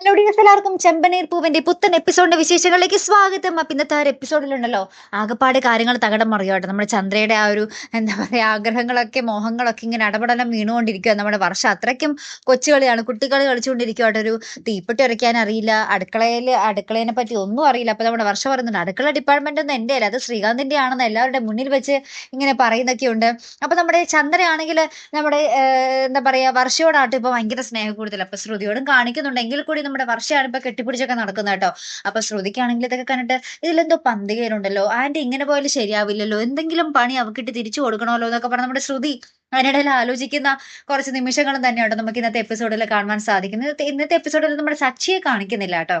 എല്ലാവർക്കും ചെമ്പനീർ പൂവിന്റെ പുത്തൻ എപ്പിസോഡിന്റെ വിശേഷങ്ങളിലേക്ക് സ്വാഗതം. അപ്പൊ ഇന്നത്തെ ഒരു എപ്പിസോഡിലുണ്ടല്ലോ ആകപ്പാട് കാര്യങ്ങൾ തകടം മറിയോട്ടെ നമ്മുടെ ചന്ദ്രയുടെ ആ ഒരു എന്താ പറയാ ആഗ്രഹങ്ങളൊക്കെ മോഹങ്ങളൊക്കെ ഇങ്ങനെ അടപടലം വീണുകൊണ്ടിരിക്കുക നമ്മുടെ വർഷം അത്രയ്ക്കും കൊച്ചുകളിയാണ്. കുട്ടികൾ കളിച്ചുകൊണ്ടിരിക്കുവാട്ടെ ഒരു തീപ്പെട്ടി ഉരയ്ക്കാൻ അറിയില്ല. അടുക്കളയിൽ അടുക്കളേനെ പറ്റി ഒന്നും അറിയില്ല. അപ്പൊ നമ്മുടെ വർഷം പറയുന്നുണ്ട് അടുക്കള ഡിപ്പാർട്ട്മെന്റ് ഒന്നും എന്റെ അല്ല അത് ശ്രീകാന്തിന്റെ ആണെന്ന് എല്ലാവരുടെ മുന്നിൽ വെച്ച് ഇങ്ങനെ പറയുന്നൊക്കെ ഉണ്ട് അപ്പൊ നമ്മുടെ ചന്ദ്രയാണെങ്കിൽ നമ്മുടെ എന്താ പറയാ വർഷയോടാട്ടും ഇപ്പൊ ഭയങ്കര സ്നേഹം കൂടുതൽ അപ്പൊ ശ്രുതിയോടും കാണിക്കുന്നുണ്ടെങ്കിൽ കൂടി നമ്മുടെ വർഷയാണ് ഇപ്പൊ കെട്ടിപ്പിടിച്ചൊക്കെ നടക്കുന്നത് കേട്ടോ. അപ്പൊ ശ്രുതിക്കാണെങ്കിൽ ഇതൊക്കെ കണ്ടിട്ട് ഇതിലെന്തോ പന്തികേടുണ്ടല്ലോ. ആന്റി ഇങ്ങനെ പോയാലും ശരിയാവില്ലല്ലോ. എന്തെങ്കിലും പണി അവക്കിട്ട് തിരിച്ചു കൊടുക്കണമല്ലോ എന്നൊക്കെ പറഞ്ഞ നമ്മുടെ ശ്രുതി അതിനിടയിൽ ആലോചിക്കുന്ന കുറച്ച് നിമിഷങ്ങളും തന്നെയാണ് നമുക്ക് ഇന്നത്തെ എപ്പിസോഡിൽ കാണുവാൻ സാധിക്കുന്നത്. ഇന്നത്തെ എപ്പിസോഡിൽ നമ്മുടെ സച്ചിയെ കാണിക്കുന്നില്ല കേട്ടോ.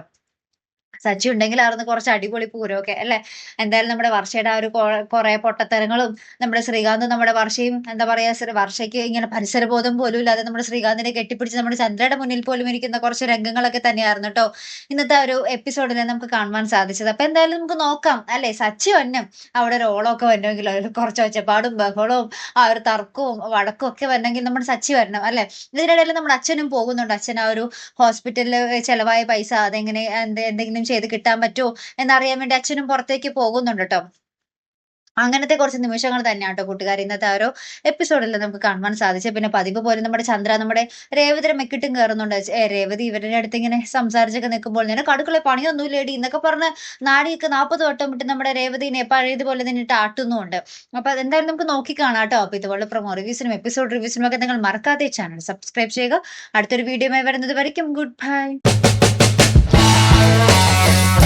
സച്ചി ഉണ്ടെങ്കിൽ ഉണ്ടെങ്കിലായിരുന്നു കുറച്ച് അടിപൊളി പൂരമൊക്കെ അല്ലെ? എന്തായാലും നമ്മുടെ വർഷയുടെ ആ ഒരു കുറെ പൊട്ടത്തരങ്ങളും നമ്മുടെ ശ്രീകാന്ത് നമ്മുടെ വർഷയും എന്താ പറയാ വർഷയ്ക്ക് ഇങ്ങനെ പരിസരബോധം പോലും ഇല്ലാതെ നമ്മുടെ ശ്രീകാന്തിനെ കെട്ടിപ്പിടിച്ച് നമ്മുടെ ചന്ദ്രയുടെ മുന്നിൽ പോലും ഇരിക്കുന്ന കുറച്ച് രംഗങ്ങളൊക്കെ തന്നെയായിരുന്നു കേട്ടോ ഇന്നത്തെ ഒരു എപ്പിസോഡിൽ നമുക്ക് കാണുവാൻ സാധിച്ചത്. അപ്പൊ എന്തായാലും നമുക്ക് നോക്കാം അല്ലെ? സച്ചി വന്നും അവിടെ ഒരു ഓളമൊക്കെ വന്നെങ്കിൽ കുറച്ച് ഒച്ചപ്പാടും ബഹളവും ആ ഒരു തർക്കവും വടക്കും ഒക്കെ വരണമെങ്കിൽ നമ്മുടെ സച്ചി വരണം അല്ലെ? ഇതിനിടയിൽ നമ്മുടെ അച്ഛനും പോകുന്നുണ്ട്. അച്ഛൻ ആ ഒരു ഹോസ്പിറ്റലിൽ ചെലവായ പൈസ അതെങ്ങനെ എന്ത് എന്തെങ്കിലും ചെയ്ത് കിട്ടാൻ പറ്റുമോ എന്നറിയാൻ വേണ്ടി അച്ഛനും പുറത്തേക്ക് പോകുന്നുണ്ട് കേട്ടോ. അങ്ങനത്തെ കുറച്ച് നിമിഷങ്ങൾ തന്നെയാണ് കേട്ടോ കൂട്ടുകാർ ഇന്നത്തെ ആ ഒരു എപ്പിസോഡിൽ നമുക്ക് കാണുവാൻ സാധിച്ചത്. പിന്നെ പതിവ് പോലെ നമ്മുടെ ചന്ദ്ര നമ്മുടെ രേവതിയുടെ മെക്കിട്ടും കയറുന്നുണ്ട്. രേവതി ഇവരുടെ അടുത്ത് ഇങ്ങനെ സംസാരിച്ചൊക്കെ നിൽക്കുമ്പോൾ നിനക്ക് അടുക്കള പണിയൊന്നും ഇല്ലേടി എന്നൊക്കെ പറഞ്ഞ് നാടിയൊക്കെ നാൽപ്പത് വട്ടം വിട്ട് നമ്മുടെ രേവതിനെ പഴയതുപോലെ തന്നെ ആട്ടുന്നുമുണ്ട്. അപ്പൊ അതെന്തായാലും നമുക്ക് നോക്കി കാണാം കേട്ടോ. അപ്പൊ ഇതുപോലെ പ്രൊമോ റിവ്യൂസിനും എപ്പിസോഡ് റിവ്യൂസിനും ഒക്കെ നിങ്ങൾ മറക്കാതെ ചാനൽ സബ്സ്ക്രൈബ് ചെയ്യുക. അടുത്തൊരു വീഡിയോ വരുന്നത് വരയ്ക്കും. Good bye Yeah.